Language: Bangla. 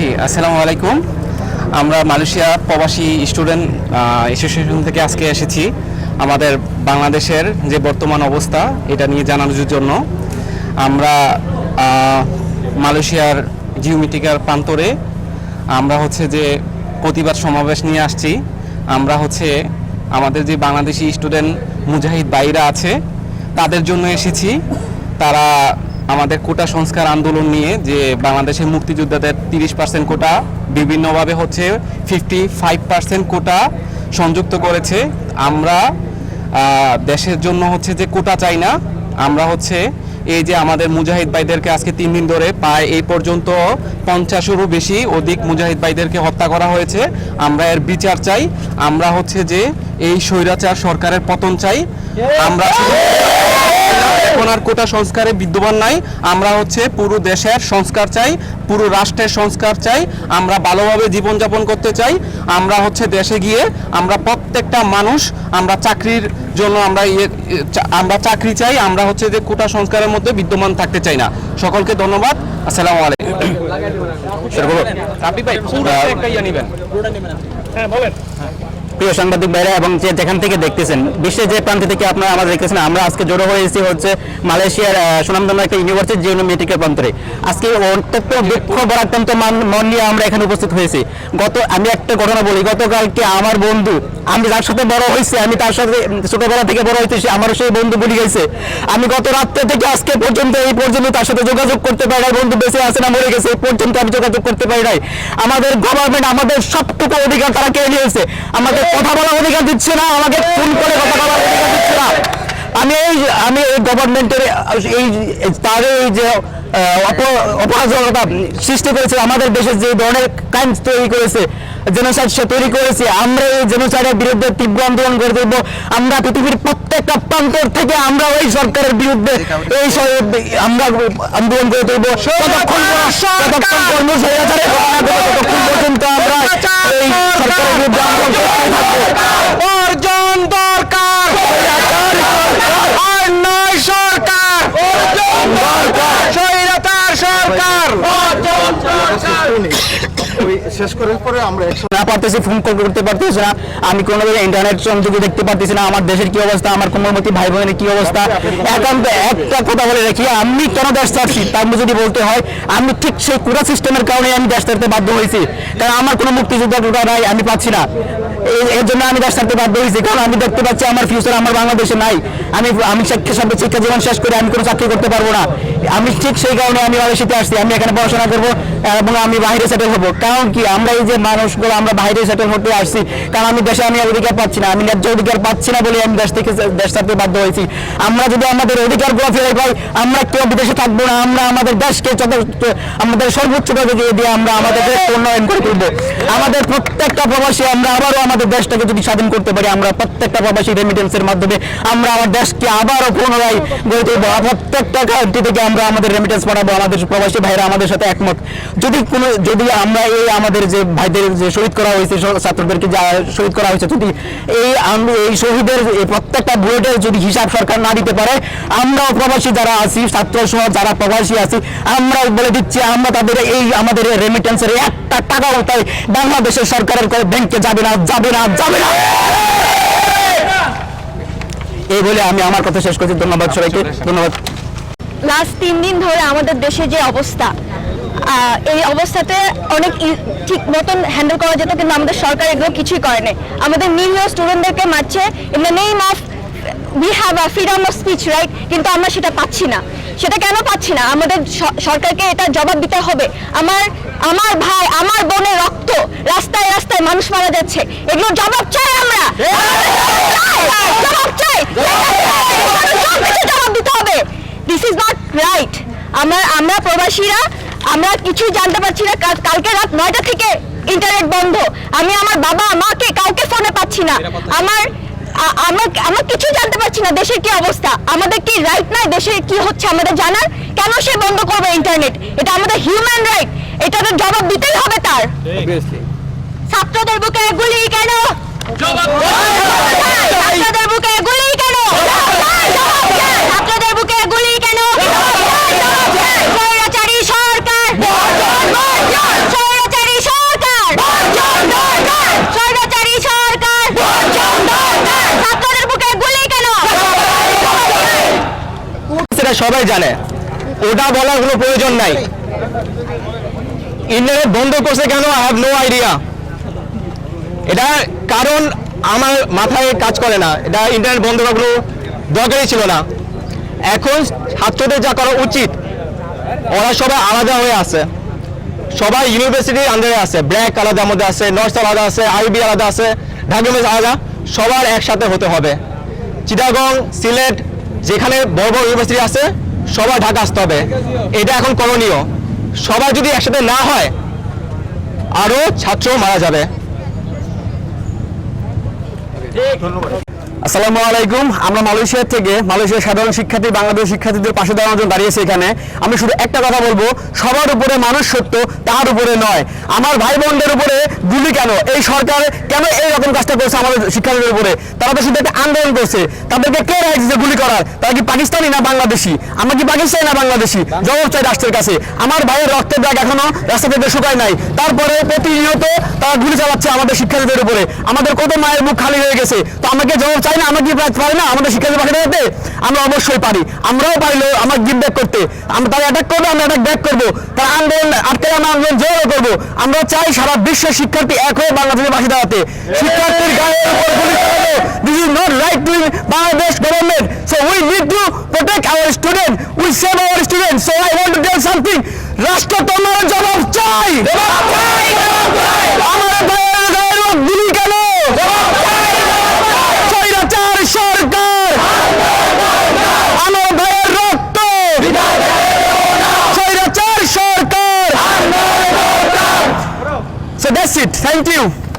জি, আসসালামু আলাইকুম। আমরা মালয়েশিয়া প্রবাসী স্টুডেন্ট অ্যাসোসিয়েশন থেকে আজকে এসেছি। আমাদের বাংলাদেশের যে বর্তমান অবস্থা, এটা নিয়ে জানানোর জন্য। আমরা মালয়েশিয়ার জিওমেট্রিকার প্রান্তরে আমরা হচ্ছে যে প্রতিবাদ সমাবেশ নিয়ে আসছি। আমরা হচ্ছে আমাদের যে বাংলাদেশি স্টুডেন্ট মুজাহিদ বাইরা আছে, তাদের জন্য এসেছি। তারা আমাদের কোটা সংস্কার আন্দোলন নিয়ে যে বাংলাদেশের মুক্তিযোদ্ধাদের তিরিশ পার্সেন্ট কোটা, বিভিন্নভাবে হচ্ছে ফিফটি ফাইভ পার্সেন্ট কোটা সংযুক্ত করেছে। আমরা দেশের জন্য হচ্ছে যে কোটা চাই না, আমরা হচ্ছে এই যে আমাদের মুজাহিদ ভাইদেরকে আজকে তিন দিন ধরে প্রায় এই পর্যন্ত পঞ্চাশেরও বেশি অধিক মুজাহিদ ভাইদেরকে হত্যা করা হয়েছে। আমরা এর বিচার চাই, আমরা হচ্ছে যে এই স্বৈরাচার সরকারের পতন চাই। আমরা এখন আর কোটা সংস্কারে বিদ্যমান নাই। আমরা হচ্ছে পুরো দেশের সংস্কার চাই পুরো রাষ্ট্রের সংস্কার চাই আমরা ভালোভাবে জীবনযাপন করতে চাই আমরা হচ্ছে দেশে গিয়ে আমরা প্রত্যেকটা মানুষ আমরা চাকরির জন্য আমরা ইয়ে আমরা চাকরি চাই আমরা হচ্ছে যে কোটা সংস্কারের মধ্যে বিদ্যমান থাকতে চাই না। সকলকে ধন্যবাদ আসসালামু আলাইকুম। ভাই একটা ইয়ে নিবেন। প্রিয় সাংবাদিক ভাইরা এবং যে যেখান থেকে দেখতেছেন বিশ্বের যে প্রান্ত থেকে আপনারা আমাদের দেখতেছেন আমরা আজকে জড়ো হয়েছি হচ্ছে মালয়েশিয়ার আহ, সুনামধন্য একটা ইউনিভার্সিটি জিওনো মেডিকেল প্রান্তরে। আজকে অত্যন্ত দুঃখ বরাক্রান্ত মন নিয়ে আমরা এখানে উপস্থিত হয়েছি। গত আমি একটা ঘটনা বলি গতকালকে আমার বন্ধু আমি যার সাথে বড় হয়েছে আমি তার সাথে ছোটবেলা থেকে বড় হইতেছি আমারও সেই বন্ধু বলি গেছে। আমি গত রাত্রে থেকে আজকে পর্যন্ত এই পর্যন্ত তার সাথে যোগাযোগ করতে পারি নাই বন্ধু বেঁচে আছে না মরে গেছে এই পর্যন্ত আমি যোগাযোগ করতে পারি নাই। আমাদের গভর্নমেন্ট আমাদের সবটুকু অধিকার তারা কেড়ে নিয়েছে। আমাদের কথা বলার অধিকার দিচ্ছে না আমাকে ফোন করে কথা বলার অধিকার দিচ্ছে না। আমি এই আমি এই গভর্নমেন্টের এই তার এই যে আহ, অপ- অপরাজকতা সৃষ্টি করেছে আমাদের দেশের যে ধরনের ক্রাইম তৈরি করেছে জেনোসাইড সে তৈরি করেছে। আমরা এই জেনোসাইডের বিরুদ্ধে তীব্র আন্দোলন করে দেবো আমরা পৃথিবীর প্রত্যেকটা প্রান্তর থেকে আমরা ওই সরকারের বিরুদ্ধে এই আমরা আন্দোলন করে দেবো ততক্ষণ পর্যন্ত আমরা এই সরকারের বিরুদ্ধে আন্দোলন করতে থাকব। অর্জন দরকার আর নয় সরকার স্বৈরাচার সরকার ওই শেষ করার পরে আমরা একসাথে না পারতেছি ফোন কল করতে পারতেছি না। আমি কোনো ইন্টারনেট সংযোগ দেখতে পারতেছি না। আমার দেশের কি অবস্থা? আমার কোমলমতি ভাই বোনের কি অবস্থা? একান্ত একটা কথা বলে রাখি আমি কেন দেশ ছাড়ছি? তার মধ্যে যদি বলতে হয় আমি ঠিক সেই কুড়া সিস্টেমের কারণে আমি দেশ ছাড়তে বাধ্য হয়েছি। কারণ আমার কোনো মুক্তিযোদ্ধার কোটা নাই আমি পাচ্ছি না। এর জন্য আমি দেশ ছাড়তে বাধ্য হয়েছি। কারণ আমি দেখতে পাচ্ছি আমার ফিউচার আমার বাংলাদেশে নাই। আমি আমি সব শিক্ষা জীবন শেষ করে আমি কোনো চাকরি করতে পারব না। আমি ঠিক সেই কারণে আমি মালয়েশিয়াতে আসছি। আমি এখানে পড়াশোনা করব এবং আমি বাইরে সেটেল হব। কারণ কি? আমরা এই যে মানুষগুলো, আমরা বাইরে সেটেল হতে আসছি। কারণ আমি দেশে আমি অধিকার পাচ্ছি না। আমি ন্যায্য অধিকার পাচ্ছি না বলে আমি দেশ থেকে দেশ ছাড়তে বাধ্য হয়েছি। আমরা যদি আমাদের অধিকারগুলো ফিরে পাই, আমরা কেউ বিদেশে থাকব না। আমরা আমাদের দেশকে যথেষ্ট, আমাদের সর্বোচ্চ দিয়ে আমরা আমাদের উন্নয়ন করে তুলবো। আমাদের প্রত্যেকটা প্রবাসী আমরা আবারও আমাদের দেশটাকে যদি স্বাধীন করতে পারি, আমরা প্রত্যেকটা প্রবাসী রেমিটেন্সের মাধ্যমে আমরা আমার দেশকে আবারও পুনরায় গড়ে প্রত্যেকটা কান্ট্রি থেকে আমরা আমাদের রেমিটেন্স পাঠাবো। আমাদের প্রবাসী ভাইরা আমাদের সাথে একমত। যদি কোনো, যদি আমরা এই আমাদের যে ভাইদের যে শহীদ করা হয়েছে ছাত্রদেরকে যা শহীদ করা হয়েছে, যদি এই এই শহীদের প্রত্যেকটা বুলেটের যদি হিসাব সরকার না দিতে পারে, আমরাও প্রবাসী যারা আছি ছাত্র সহ যারা প্রবাসী আছি, আমরাও বলে দিচ্ছি, আমরা তাদের এই আমাদের রেমিটেন্সের একটা টাকাও তাই বাংলাদেশের সরকারের করে ব্যাংকে যাবে না যাবে না যাবে না। এই বলে আমি আমার কথা শেষ করছি। ধন্যবাদ সবাইকে। ধন্যবাদ। লাস্ট তিন দিন ধরে আমাদের দেশে যে অবস্থা এই অবস্থাতে অনেক ঠিক মতন হ্যান্ডেল করা যেত, কিন্তু আমাদের সরকার এগুলো কিছুই করে নাই। আমাদের নিরীহ স্টুডেন্টদেরকে মারছে in the name of we have a freedom of speech right কিন্তু আমরা সেটা পাচ্ছি না। সেটা কেন পাচ্ছি না? আমাদের সরকারকে এটা জবাব দিতে হবে। আমার আমার ভাই আমার বোনের রক্ত রাস্তায় রাস্তায় মানুষ মারা যাচ্ছে। এগুলো জবাব চাই আমরা। জবাব চাই। জবাব দিতে হবে। দিস ইজ নট রাইট আমরা আমরা প্রবাসীরা আমরা কিছুই জানতে পারছি না। কালকে রাত নয়টা থেকে ইন্টারনেট বন্ধ। আমি আমার বাবা মাকে কাউকে ফোনে পাচ্ছি না। আমার আমরা আমরা কিছু জানতে পারছি না দেশের কি অবস্থা। আমাদের কি রাইট নাই? দেশে কি হচ্ছে? আমাদের জানার কেন সে বন্ধ করবে ইন্টারনেট এটা আমাদের হিউম্যান রাইট এটার জবাব দিতেই হবে তার। ছাত্রদের বুকে গুলি কেন? ছাত্রদের বুকে গুলি কেন? ছাত্রদের বুকে গুলি কেন? সরকার। সরকার। সরকার। ছাত্রদের বুকে কেন? সেটা সবাই জানে। ওটা বলার কোনো প্রয়োজন নাই। ইন্টারনেট বন্ধ করছে কেন? আই হ্যাভ নো আইডিয়া এটা কারণ আমার মাথায় কাজ করে না। এটা ইন্টারনেট বন্ধ করার কোনো দরকারই ছিল না। এখন ছাত্রদের যা করা উচিত, ওরা সবাই আলাদা হয়ে আছে। সবাই ইউনিভার্সিটির আন্ডারে আছে। ব্র্যাক আলাদা মধ্যে আছে নর্থ আলাদা আছে আইবি আলাদা আছে, ঢাকা আলাদা। সবার একসাথে হতে হবে। চিটাগং, সিলেট, যেখানে বড় বড় ইউনিভার্সিটি আছে, সবার ঢাকা আসতে হবে। এটা এখন করণীয়। সবাই যদি একসাথে না হয় আরও ছাত্র মারা যাবে। আসসালামু আলাইকুম। আমরা মালয়েশিয়া থেকে মালয়েশিয়ার সাধারণ শিক্ষার্থী বাংলাদেশ শিক্ষার্থীদের পাশে দাঁড়ানোর জন্য দাঁড়িয়েছি এখানে। আমি শুধু একটা কথা বলব, সবার উপরে মানুষ সত্য, তার উপরে নয়। আমার ভাই বোনদের উপরে গুলি কেন? এই সরকার কেন এই রকম কাজটা করছে আমাদের শিক্ষার্থীদের উপরে? তারা তো শুধু একটা আন্দোলন করছে। তাদেরকে কে দিচ্ছে গুলি করার? তারা কি পাকিস্তানি না বাংলাদেশি? আমরা কি পাকিস্তানি না বাংলাদেশি? জবাব চাই রাষ্ট্রের কাছে। আমার ভাইয়ের রক্তের দাগ এখনও রাস্তা থেকে শুকায় নাই। তারপরে প্রতিনিয়ত তারা গুলি চালাচ্ছে আমাদের শিক্ষার্থীদের উপরে। আমাদের কত মায়ের মুখ খালি হয়ে গেছে। তো আমাকে জবাব চাই না আমরা কি পারি না আমাদের শিক্ষার্থী পাখি দাঁড়াতে আমরা অবশ্যই পারি। আমরাও পারিলো আমার গিভ ব্যাক করতে। আমরা তারা অ্যাটাক করব আমরা অ্যাটাক ব্যাক করব। তারা আন্দোলন আটকে আমরা আন্দোলন জোরও করব। আমরা চাই সারা বিশ্বের শিক্ষার্থী এক হয়ে বাংলাদেশে পাশে দাঁড়াতে। শিক্ষার্থীর গায়ের উপর গুলি চালানো this is not right to Bangladesh government so we need to protect our student we save our student so I want to tell something রাষ্ট্র তোমার জবাব চাই। আমার গায়ের উপর গুলি কেন? Thank you.